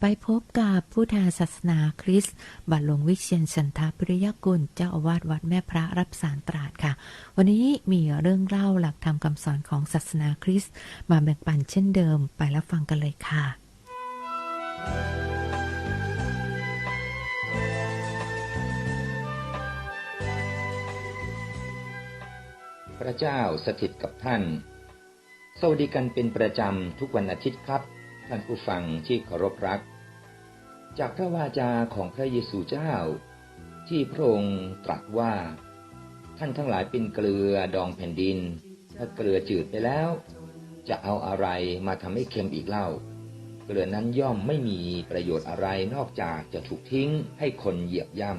ไปพบกับผู้แทนศาสนาคริสต์บัตรหลวงวิเชียนสันทาปริยกุล เจ้าอาวาสวัดแม่พระรับสารตราดค่ะ วันนี้มีเรื่องเล่าหลักธรรมคำสอนของศาสนาคริสต์มาแบ่งปันเช่นเดิมไปแล้วฟังกันเลยค่ะพระเจ้าสถิตกับท่าน สวัสดีกันเป็นประจำทุกวันอาทิตย์ครับ ท่านผู้ฟังที่เคารพรัก จากพระวาจาของพระเยซูเจ้า ที่พระองค์ตรัสว่า ท่านทั้งหลายเป็นเกลือดองแผ่นดิน ถ้าเกลือจืดไปแล้ว จะเอาอะไรมาทำให้เค็มอีกเล่า เกลือนั้นย่อมไม่มีประโยชน์อะไรนอกจากจะถูกทิ้งให้คนเหยียบย่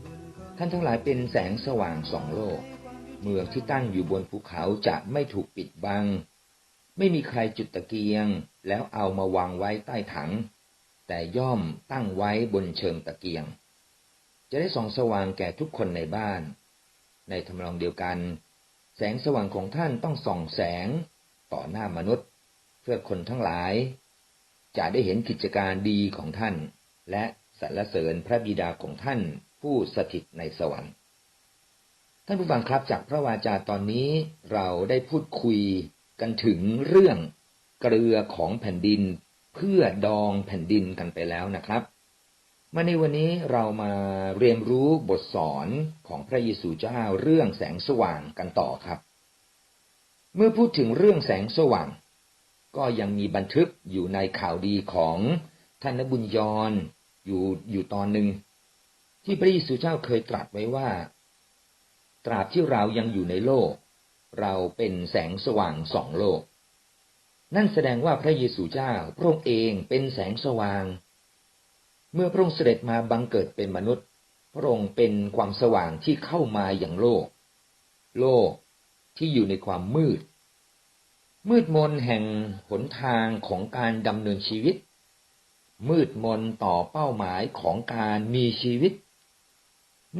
ำท่านทั้งหลายเป็นแสงสว่างสองโลก เมืองที่ตั้งอยู่บนภูเขาจะไม่ถูกปิดบัง ไม่มีใครจุดตะเกียง แล้วเอามาวางไว้ใต้ถัง แต่ย่อมตั้งไว้บนเชิงตะเกียง จะได้ส่องสว่างแก่ทุกคนในบ้าน ในทำนองเดียวกัน แสงสว่างของท่านต้องส่องแสงต่อหน้ามนุษย์ เพื่อคนทั้งหลาย จะได้เห็นกิจการดีของท่าน และสรรเสริญพระบิดาของท่านผู้สถิตในสวรรค์ท่านผู้ฟังครับจากพระวาจาตอนนี้เราได้พูดคุยกันถึงเรื่องเกลือของแผ่นดิน เพื่อดองแผ่นดินกันไปแล้วนะครับมาในวันนี้เรามาเรียนรู้บทสอนของพระเยซูเจ้าเรื่องแสงสว่างกันต่อครับ เมื่อพูดถึงเรื่องแสงสว่าง ก็ยังมีบันทึกอยู่ในข่าวดีของท่านนบุญยรอยู่อยู่ตอนหนึ่งที่พระเยซูเจ้าเคยตรัสไว้ว่า ตราบที่เรายังอยู่ในโลก เราเป็นแสงสว่างสองโลก นั่นแสดงว่าพระเยซูเจ้าพระองค์เองเป็นแสงสว่าง เมื่อพระองค์เสด็จมาบังเกิดเป็นมนุษย์ พระองค์เป็นความสว่างที่เข้ามาอย่างโลก โลกที่อยู่ในความมืด มืดมนแห่งหนทางของการดำเนินชีวิต มืดมนต่อเป้าหมายของการมีชีวิต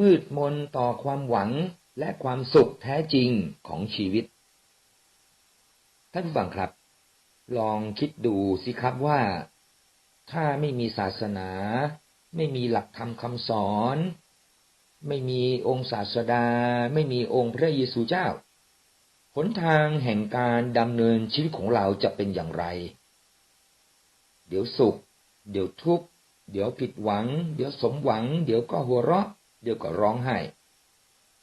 มืดมนต่อความหวังและความสุขแท้จริงของชีวิต ท่านผู้ฟังครับ ลองคิดดูสิครับว่า ถ้าไม่มีศาสนา ไม่มีหลักธรรมคำสอน ไม่มีองค์ศาสดา ไม่มีองค์พระเยซูเจ้าหนทางแห่งการดำเนินชีวิตของเราจะเป็นอย่างไร เดี๋ยวสุข เดี๋ยวทุกข์ เดี๋ยวผิดหวัง เดี๋ยวสมหวัง เดี๋ยวก็หัวเราะ เดี๋ยวก็ร้องไห้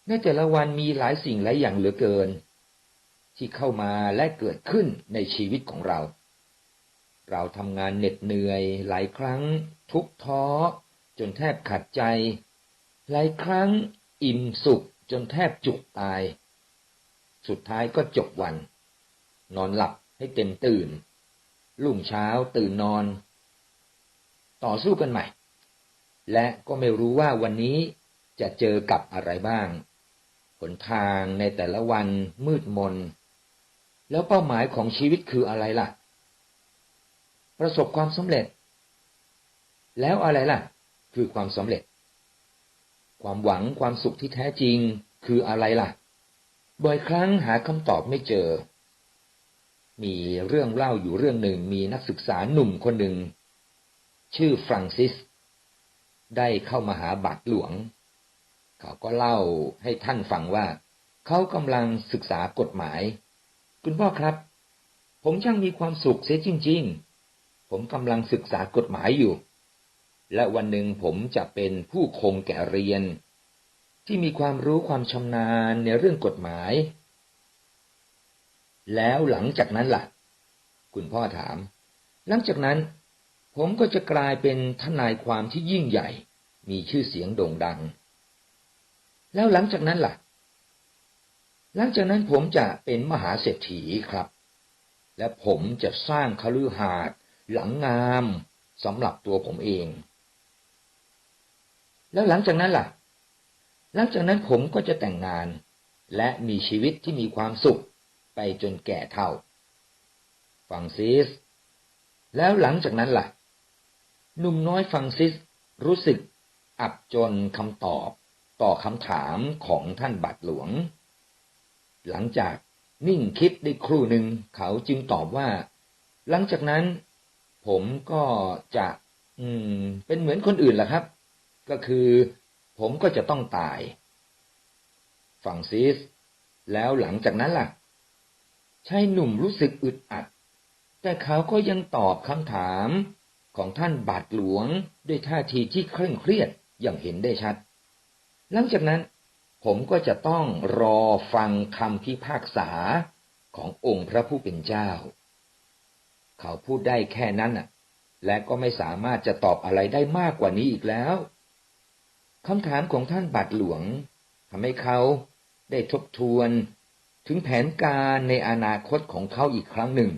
ในแต่ละวันมีหลายสิ่งหลายอย่างเหลือเกิน ที่เข้ามาและเกิดขึ้นในชีวิตของเรา เราทำงานเหน็ดเหนื่อยหลายครั้ง ทุกท้อ จนแทบขัดใจ หลายครั้งอิ่มสุขจนแทบจุกตาย สุดท้ายก็จบวัน นอนหลับให้เต็มตื่น ลุ่งเช้าตื่นนอน ต่อสู้กันใหม่ และก็ไม่รู้ว่าวันนี้จะเจอกับอะไรบ้าง หนทางในแต่ละวันมืดมน แล้วเป้าหมายของชีวิตคืออะไรล่ะ ประสบความสำเร็จ แล้วอะไรล่ะ คือความสำเร็จ ความหวังความสุขที่แท้จริงคืออะไรล่ะ บ่อยครั้งหาคำตอบไม่เจอ มีเรื่องเล่าอยู่เรื่องหนึ่งมีนักศึกษาหนุ่มคนหนึ่ง ชื่อฟรังซิส ได้เข้ามาหาบาทหลวง เขาก็เล่าให้ท่านฟังว่า เขากำลังศึกษากฎหมาย คุณพ่อครับ ผมช่างมีความสุขเสียจริง ๆ ผมกำลังศึกษากฎหมายอยู่ และวันหนึ่งผมจะเป็นผู้คงแก่เรียน ที่มีความรู้ความชำนาญในเรื่องกฎหมาย แล้วหลังจากนั้นล่ะ คุณพ่อถาม หลังจากนั้น ผมก็จะกลายเป็นทนายความที่ยิ่งใหญ่ มีชื่อเสียงโด่งดัง แล้วหลังจากนั้นล่ะ หลังจากนั้นผมจะเป็นมหาเศรษฐีครับ และผมจะสร้างคฤหาสน์หลังงามสำหรับตัวผมเอง แล้วหลังจากนั้นล่ะ หลังจากนั้นผมก็จะแต่งงาน และมีชีวิตที่มีความสุขไปจนแก่เท่า ฟังซิส แล้วหลังจากนั้นล่ะ หนุ่มน้อยฟังซิสรู้สึกอับจนคำตอบต่อคำถามของท่านบาทหลวง หลังจากนิ่งคิดได้ครู่หนึ่งเขาจึงตอบว่า หลังจากนั้น ผมก็จะ อืม เป็นเหมือนคนอื่นแหละครับ ก็คือ ผมก็จะต้องตาย ฝั่งซิสแล้วหลังจากนั้นล่ะชายหนุ่มรู้สึกอึดอัด แต่เขาก็ยังตอบคำถามของท่านบาทหลวงด้วยท่าทีที่เคร่งเครียดอย่างเห็นได้ชัด หลังจากนั้น ผมก็จะต้องรอฟังคำพิพากษาขององค์พระผู้เป็นเจ้า เขาพูดได้แค่นั้นน่ะ และก็ไม่สามารถจะตอบอะไรได้มากกว่านี้อีกแล้วคำถามของท่านบาทหลวงทำให้เขาได้ทบทวนถึงแผนการในอนาคตของเขาอีกครั้งหนึ่ง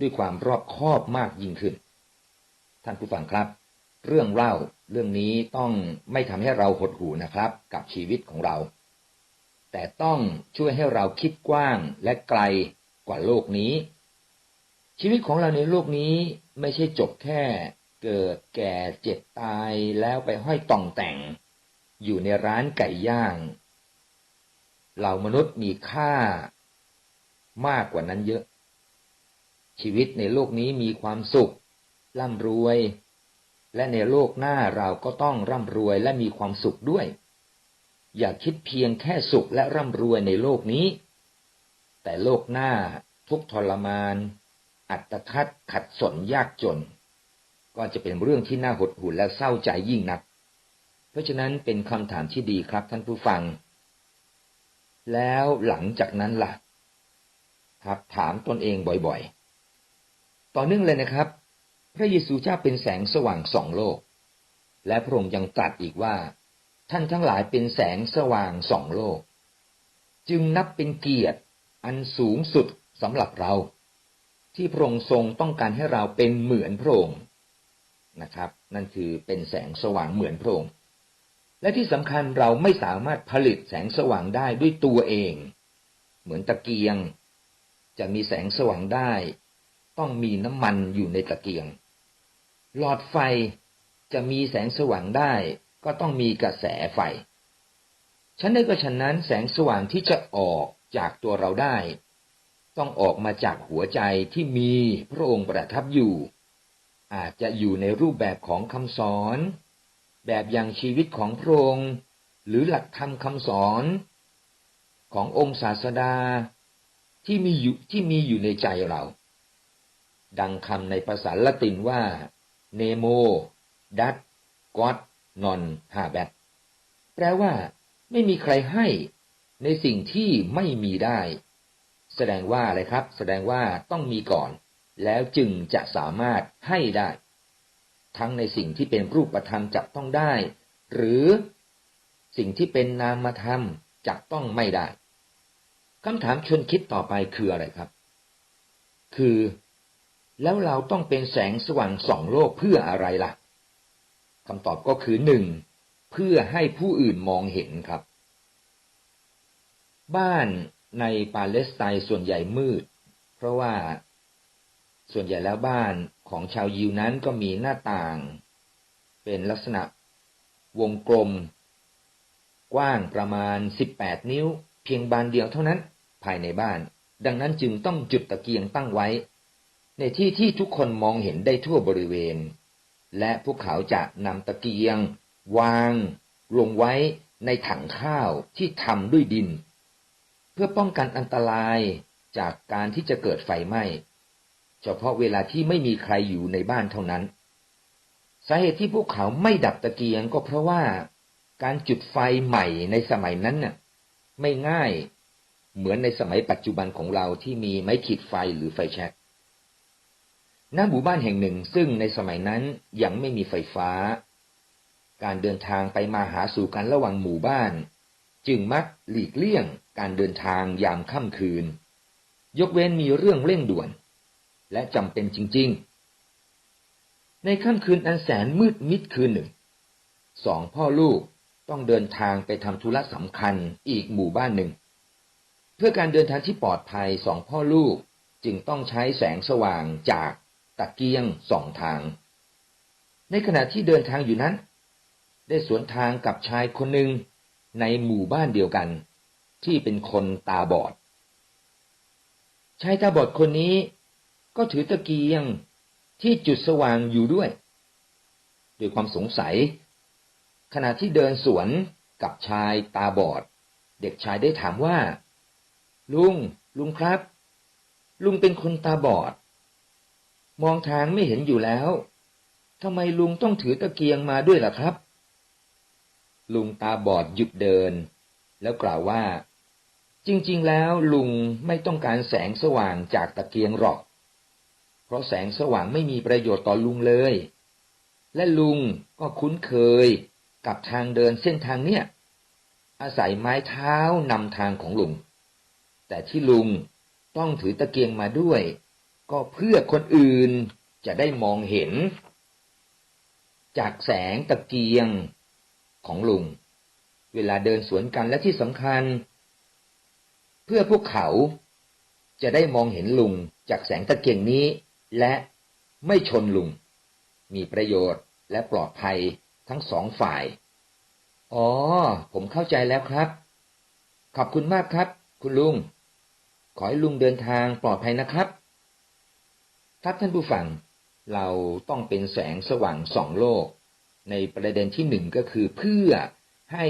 ด้วยความรอบคอบมากยิ่งขึ้น ท่านผู้ฟังครับ เรื่องเล่า เรื่องนี้ต้องไม่ทำให้เราหดหูนะครับ กับชีวิตของเรา แต่ต้องช่วยให้เราคิดกว้างและไกลกว่าโลกนี้ ชีวิตของเราในโลกนี้ไม่ใช่จบแค่เกิดแก่เจ็บตายแล้วไปห้อยต่องแต่ง อยู่ในร้านไก่ย่างเหล่ามนุษย์มีค่ามากกว่านั้นเยอะ ชีวิตในโลกนี้มีความสุข ร่ำรวย และในโลกหน้าเราก็ต้องร่ำรวยและมีความสุขด้วย อย่าคิดเพียงแค่สุขและร่ำรวยในโลกนี้ แต่โลกหน้าทุกทรมาน อัตคัดขัดสนยากจน ก็จะเป็นเรื่องที่น่าหดหู่และเศร้าใจยิ่งนัก เพราะฉะนั้นเป็นคำถามที่ดีครับท่านผู้ฟัง แล้วหลังจากนั้นล่ะ ครับถามตนเองบ่อยๆ ต่อเนื่องเลยนะครับ พระเยซูเจ้าเป็นแสงสว่างสองโลก และพระองค์ยังตรัสอีกว่า ท่านทั้งหลายเป็นแสงสว่างสองโลก จึงนับเป็นเกียรติอันสูงสุดสำหรับเรา ที่พระองค์ทรงต้องการให้เราเป็นเหมือนพระองค์นะครับ นั่นคือเป็นแสงสว่างเหมือนพระองค์และที่สำคัญเราไม่สามารถผลิตแสงสว่างได้ด้วยตัวเอง เหมือนตะเกียง จะมีแสงสว่างได้ ต้องมีน้ำมันอยู่ในตะเกียง หลอดไฟจะมีแสงสว่างได้ ก็ต้องมีกระแสไฟ ฉันได้ก็ฉะนั้นแสงสว่างที่จะออกจากตัวเราได้ ต้องออกมาจากหัวใจที่มีพระองค์ประทับอยู่ อาจจะอยู่ในรูปแบบของคำสอน แบบอย่างชีวิตของพระองค์ หรือหลักธรรมคำสอน ขององค์ศาสดาที่มีอยู่ที่มีอยู่ในใจเรา ดังคำในภาษาละตินว่า เนโม ดัตกอดนอนฮาแบตแปลว่า ไม่มีใครให้ในสิ่งที่ไม่มีได้ แสดงว่าอะไรครับ แสดงว่าต้องมีก่อน แล้วจึงจะสามารถให้ได้ ทั้งในสิ่งที่เป็นรูปธรรมจับต้องได้ หรือสิ่งที่เป็นนามธรรมจับต้องไม่ได้คำถามชวนคิดต่อไปคืออะไรครับ คือ แล้วเราต้องเป็นแสงสว่างสองโลกเพื่ออะไรล่ะคำตอบก็คือหนึ่งเพื่อให้ผู้อื่นมองเห็นครับ บ้านในปาเลสไตน์ส่วนใหญ่มืด เพราะว่าส่วนใหญ่แล้วบ้านของชาวยิวนั้นก็มีหน้าต่าง เป็นลักษณะวงกลม กว้างประมาณ 18 นิ้ว เพียงบานเดียวเท่านั้นภายในบ้าน ดังนั้นจึงต้องจุดตะเกียงตั้งไว้ ในที่ที่ทุกคนมองเห็นได้ทั่วบริเวณ และพวกเขาจะนำตะเกียง วาง ลงไว้ในถังข้าวที่ทำด้วยดิน เพื่อป้องกันอันตรายจากการที่จะเกิดไฟไหม้ เฉพาะเวลาที่ไม่มีใครอยู่ในบ้านเท่านั้น สาเหตุที่พวกเขาไม่ดับตะเกียงก็เพราะว่าการจุดไฟใหม่ในสมัยนั้นน่ะไม่ง่ายเหมือนในสมัยปัจจุบันของเราที่มีไม้ขีดไฟหรือไฟแช็ก ณหมู่บ้านแห่งหนึ่งซึ่งในสมัยนั้นยังไม่มีไฟฟ้า การเดินทางไปมาหาสู่กันระหว่างหมู่บ้าน จึงมักหลีกเลี่ยงการเดินทางยามค่ำคืน ยกเว้นมีเรื่องเร่งด่วน และจำเป็นจริง ๆ ในค่ำคืนอันแสนมืดมิดคืนหนึ่ง สองพ่อลูกต้องเดินทางไปทำธุระสำคัญอีกหมู่บ้านหนึ่ง เพื่อการเดินทางที่ปลอดภัยสองพ่อลูกจึงต้องใช้แสงสว่างจาก ตะเกียงสองทาง ในขณะที่เดินทางอยู่นั้น ได้สวนทางกับชายคนหนึ่งในหมู่บ้านเดียวกัน ที่เป็นคนตาบอด ชายตาบอดคนนี้ก็ถือตะเกียงที่จุดสว่างอยู่ด้วย ด้วยความสงสัย ขณะที่เดินสวนกับชายตาบอด เด็กชายได้ถามว่า ลุง ลุงครับ ลุงเป็นคนตาบอด มองทางไม่เห็นอยู่แล้วทำไมลุงต้องถือตะเกียงมาด้วยล่ะครับ ลุงตาบอดหยุดเดิน แล้วกล่าวว่า จริง ๆ แล้วลุงไม่ต้องการแสงสว่างจากตะเกียงหรอก เพราะแสงสว่างไม่มีประโยชน์ต่อลุงเลย และลุงก็คุ้นเคยกับทางเดินเส้นทางเนี้ยอาศัยไม้เท้านำทางของลุง แต่ที่ลุงต้องถือตะเกียงมาด้วย ก็เพื่อคนอื่นจะได้มองเห็น จากแสงตะเกียงของลุง เวลาเดินสวนกันและที่สำคัญ เพื่อพวกเขาจะได้มองเห็นลุงจากแสงตะเกียงนี้ และไม่ชนลุง มีประโยชน์และปลอดภัยทั้งสองฝ่าย อ๋อ ผมเข้าใจแล้วครับ ขอบคุณมากครับ คุณลุง ขอให้ลุงเดินทางปลอดภัยนะครับ ครับท่านผู้ฟังเราต้องเป็นแสงสว่างสองโลก ในประเด็นที่หนึ่งก็คือเพื่อให้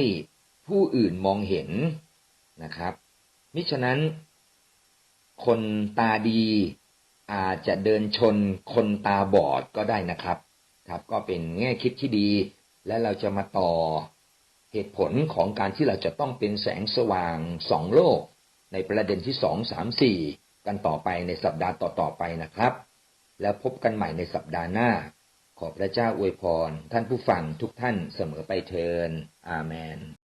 ผู้อื่นมองเห็นนะครับ มิฉะนั้น คนตาดีอาจจะเดินชนคนตาบอดก็ได้นะครับ ครับ ก็เป็นแง่คิดที่ดี และเราจะมาต่อเหตุผลของการที่เราจะต้องเป็นแสงสว่างสองโลก ในประเด็นที่สองสามสี่กันต่อไปในสัปดาห์ต่อๆไปนะครับ แล้วพบกันใหม่ในสัปดาห์หน้า ขอพระเจ้าอวยพร ท่านผู้ฟังทุกท่านเสมอไปเทินอาเมน